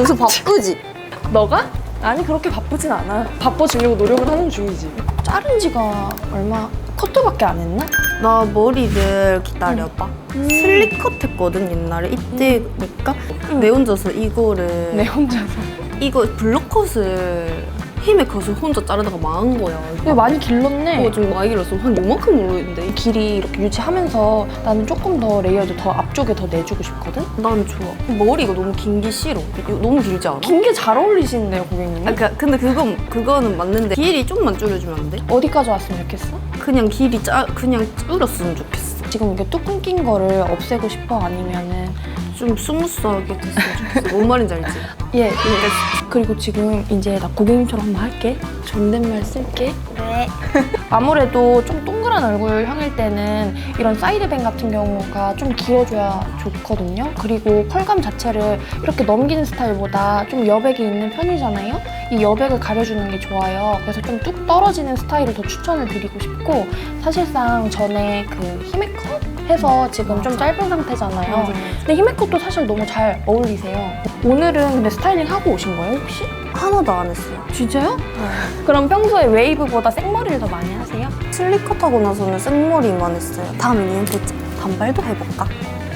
요새 바쁘지? 너가? 아니 그렇게 바쁘진 않아. 바빠지려고 노력을 하는 중이지. 자른 지가 얼마 커트밖에 안 했나? 나 머리를 기다려봐. 슬리컷 했거든 옛날에 이때니까 내 혼자서 이거를 내 혼자서. 이거 블록컷을 힘의 컷을 혼자 자르다가 망한 거야. 근데 많이 길렀네. 이거 좀 많이 길었어. 한 요만큼 모르겠는데. 길이 이렇게 유지하면서 나는 조금 더 레이어드 더 앞쪽에 더 내주고 싶거든? 난 좋아. 머리가 너무 긴 게 싫어. 이거 너무 길지 않아? 긴 게 잘 어울리시는데요, 고객님? 아, 그- 근데 그건 그거는 맞는데 길이 좀만 줄여주면 안 돼? 어디까지 왔으면 좋겠어? 그냥 길이 짜 그냥 줄었으면 좋겠어. 지금 이게 뚝 끊긴 거를 없애고 싶어? 아니면은 좀 스무스하게 됐으면 좋겠어. 뭔 말인지 알지? 예, 그리고 지금 이제 나 고객님처럼 한번 할게. 존댓말 쓸게. 네. 아무래도 좀 동그란 얼굴형일 때는 이런 사이드뱅 같은 경우가 좀 길어줘야 좋거든요. 그리고 컬감 자체를 이렇게 넘기는 스타일보다 좀 여백이 있는 편이잖아요. 이 여백을 가려주는 게 좋아요. 그래서 좀 뚝 떨어지는 스타일을 더 추천을 드리고 싶고 사실상 전에 그 히메컷 해서 지금 좀 짧은 상태잖아요. 근데 히메컷 도 사실 너무 잘 어울리세요. 오늘은 근데 스타일링 하고 오신 거예요, 혹시? 하나도 안 했어요. 진짜요? 그럼 평소에 웨이브보다 생머리를 더 많이 하세요? 슬리컷 하고 나서는 생머리만 했어요. 다음에 니한테 단발도 해볼까?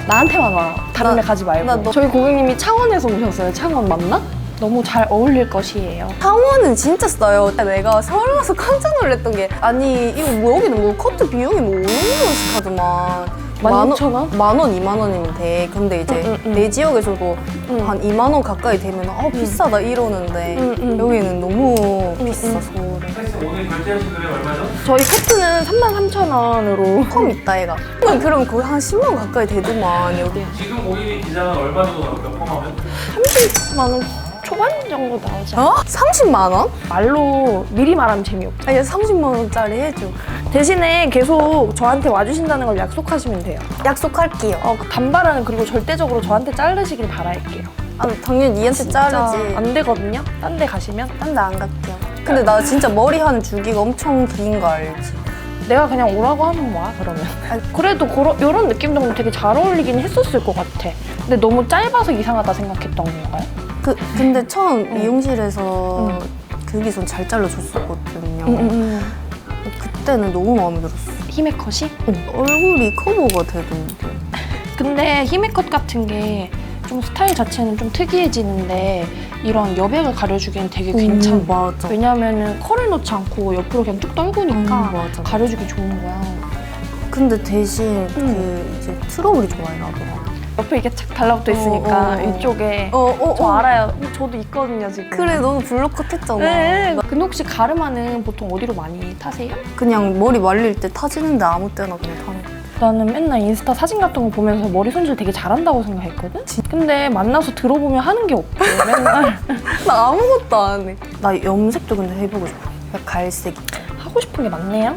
나한테만 와. 다른 나- 데 가지 말고. 나 너- 저희 고객님이 창원에서 오셨어요. 창원 맞나? 너무 잘 어울릴 것이에요. 창원은 진짜 싸요. 내가 서울 와서 깜짝 놀랐던 게 아니 이거 뭐 여기는 뭐 커트 비용이 뭐 5원씩 하더만 16,000원? 만 원, 2만 원이면 돼. 근데 이제 응, 응, 응. 내 지역에서도 응. 한 2만 원 가까이 되면 어 비싸다 이러는데 응, 응. 여기는 너무 응, 비싸 응. 서울은. 패스 오늘 결제하신 금액 얼마죠? 저희 커트는 33,000원으로. 펌 있다 얘가. 그럼 그럼 거의 한 10만 원 가까이 되더만 여기. 지금 고객님 기장은 얼마 정도 나올까요? 포함하면? 30만 원 초반 정도 나오지 않아요? 어? 30만 원? 말로 미리 말하면 재미없죠. 아니 30만 원짜리 해줘. 대신에 계속 저한테 와주신다는 걸 약속하시면 돼요. 약속할게요. 어, 그 단발은 그리고 절대적으로 저한테 자르시길 바랄게요. 아, 당연히 니한테 자르지. 안 되거든요. 딴 데 가시면. 딴 데 안 갈게요. 근데 나 진짜 머리 하는 주기가 엄청 긴 거 알지? 내가 그냥 오라고 하면 와 그러면 아, 그래도 그런 이런 느낌도 되게 잘 어울리긴 했었을 것 같아 근데 너무 짧아서 이상하다 생각했던 건가요? 그 근데 처음 응. 미용실에서 응. 거기선 잘 잘라줬었거든요. 응, 그때는 너무 마음에 들었어. 힘의 컷이? 얼굴이 커버가 되던데. 근데 힘의 컷 같은 게 좀 스타일 자체는 좀 특이해지는데 이런 여백을 가려주기엔 되게 괜찮아 음, 맞아. 왜냐면은 컬을 넣지 않고 옆으로 그냥 뚝 떨구니까 음, 맞아. 가려주기 좋은 거야 근데 대신 응. 그 이제 트러블이 좀 많이 나더라. 옆에 이게 착 달라붙어 있으니까 어, 어, 어. 이쪽에 어, 어, 저 어. 알아요 저도 있거든요 지금 그래, 너는 블록컷 했잖아. 네. 근데 혹시 가르마는 보통 어디로 많이 타세요? 그냥 머리 말릴 때 타지는데 아무 때나 그냥 타는 거. 나는 맨날 인스타 사진 같은 거 보면서 머리 손질 되게 잘한다고 생각했거든? 근데 만나서 들어보면 하는 게 없대, 맨날. 나 아무것도 안 해. 나 염색도 근데 해보고 싶어. 갈색. 하고 싶은 게 많네요?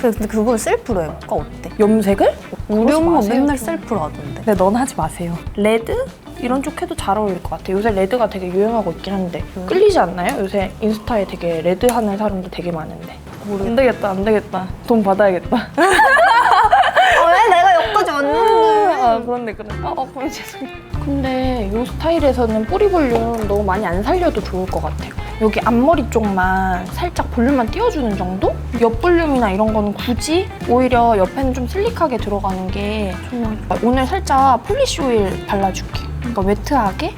근데 그건 셀프로 해볼까? 어때? 염색을? 우리 엄마 마세요, 맨날 좀. 셀프로 하던데. 근데 넌 하지 마세요. 레드? 이런 쪽 해도 잘 어울릴 것 같아. 요새 레드가 되게 유행하고 있긴 한데. 음. 끌리지 않나요? 요새 인스타에 되게 레드 하는 사람도 되게 많은데. 안 되겠다, 안 되겠다. 돈 받아야겠다. 아, 왜 내가 여기까지 왔는데? 아, 그런데 그래. 어, 어, 그럼 죄송해요. 근데 이 스타일에서는 뿌리 볼륨 너무 많이 안 살려도 좋을 것 같아요. 여기 앞머리 쪽만 살짝 볼륨만 띄워주는 정도? 옆 볼륨이나 이런 거는 굳이 오히려 옆에는 좀 슬릭하게 들어가는 게 좋아요. 오늘 살짝 폴리시 오일 발라줄게. 그러니까 웨트하게.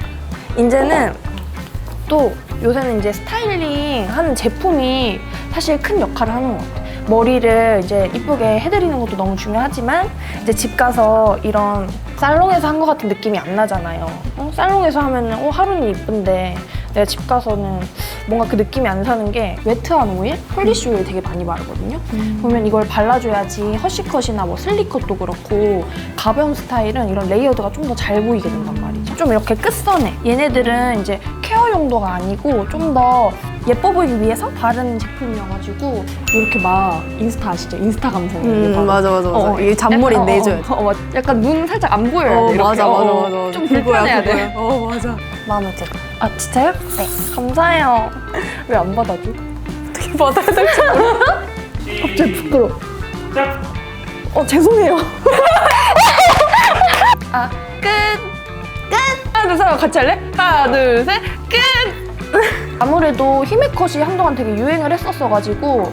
이제는 또 요새는 이제 스타일링 하는 제품이 사실 큰 역할을 하는 것 같아요. 머리를 이제 이쁘게 해드리는 것도 너무 중요하지만 이제 집 가서 이런 살롱에서 한 것 같은 느낌이 안 나잖아요. 어? 살롱에서 하면은 어, 하루는 이쁜데 내가 집 가서는 뭔가 그 느낌이 안 사는 게 웨트한 오일, 폴리시 오일 되게 많이 바르거든요. 보면 이걸 발라줘야지 허쉬컷이나 뭐 슬리컷도 그렇고 가벼운 스타일은 이런 레이어드가 좀 더 잘 보이게 된단 말이죠. 좀 이렇게 끝선에 얘네들은 이제 케어 용도가 아니고 좀 더 예뻐 보이기 위해서 바르는 제품이어가지고 이렇게 막 인스타 아시죠? 인스타 감성. 음, 맞아, 맞아, 맞아. 어, 이게 잔머리 약간, 내줘야 어, 돼. 어, 어, 맞- 약간 눈 살짝 안 보여야 어, 돼. 이렇게. 맞아, 어, 맞아, 어. 맞아, 맞아. 좀 불편해야 돼. 어, 맞아. 마음에 들어. 아 진짜요? 네. 감사해요. 왜 안 받아줘? 어떻게 받아야 될지 몰라. 갑자기 부끄러워. 짝! 어 죄송해요. 아 끝. 끝. 아 하나 둘셋 하고 같이 할래? 하나 둘 셋 끝! 아무래도 히메컷이 한동안 되게 유행을 했었어가지고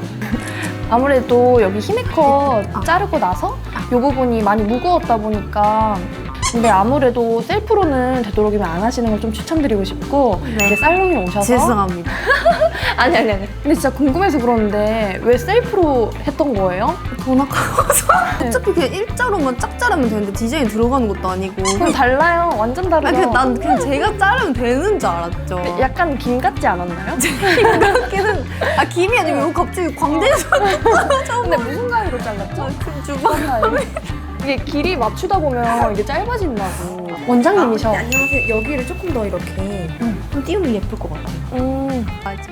아무래도 여기 히메컷 자르고 나서 이 부분이 많이 무거웠다 보니까 근데 아무래도 셀프로는 되도록이면 안 하시는 걸 좀 추천드리고 싶고 네. 이렇게 살롱에 오셔서 죄송합니다. 아니 아니 아니 근데 진짜 궁금해서 그러는데 왜 셀프로 했던 거예요? 돈 아까워서. 네. 어차피 그냥 일자로만 쫙 자르면 되는데 디자인 들어가는 것도 아니고. 그럼 달라요 완전 아, 다르죠 그냥 난 그냥 제가 자르면 되는 줄 알았죠. 약간 김 같지 않았나요? 그렇게는 아 김이 아니고 왜 갑자기 광대에서 근데 무슨 가위로 잘랐죠? 큰 주방. 이게 길이 맞추다 보면 이게 짧아진다고 원장님이셔 안녕하세요. 여기를 조금 더 이렇게 좀 띄우면 예쁠 것 같아요. 음, 맞아.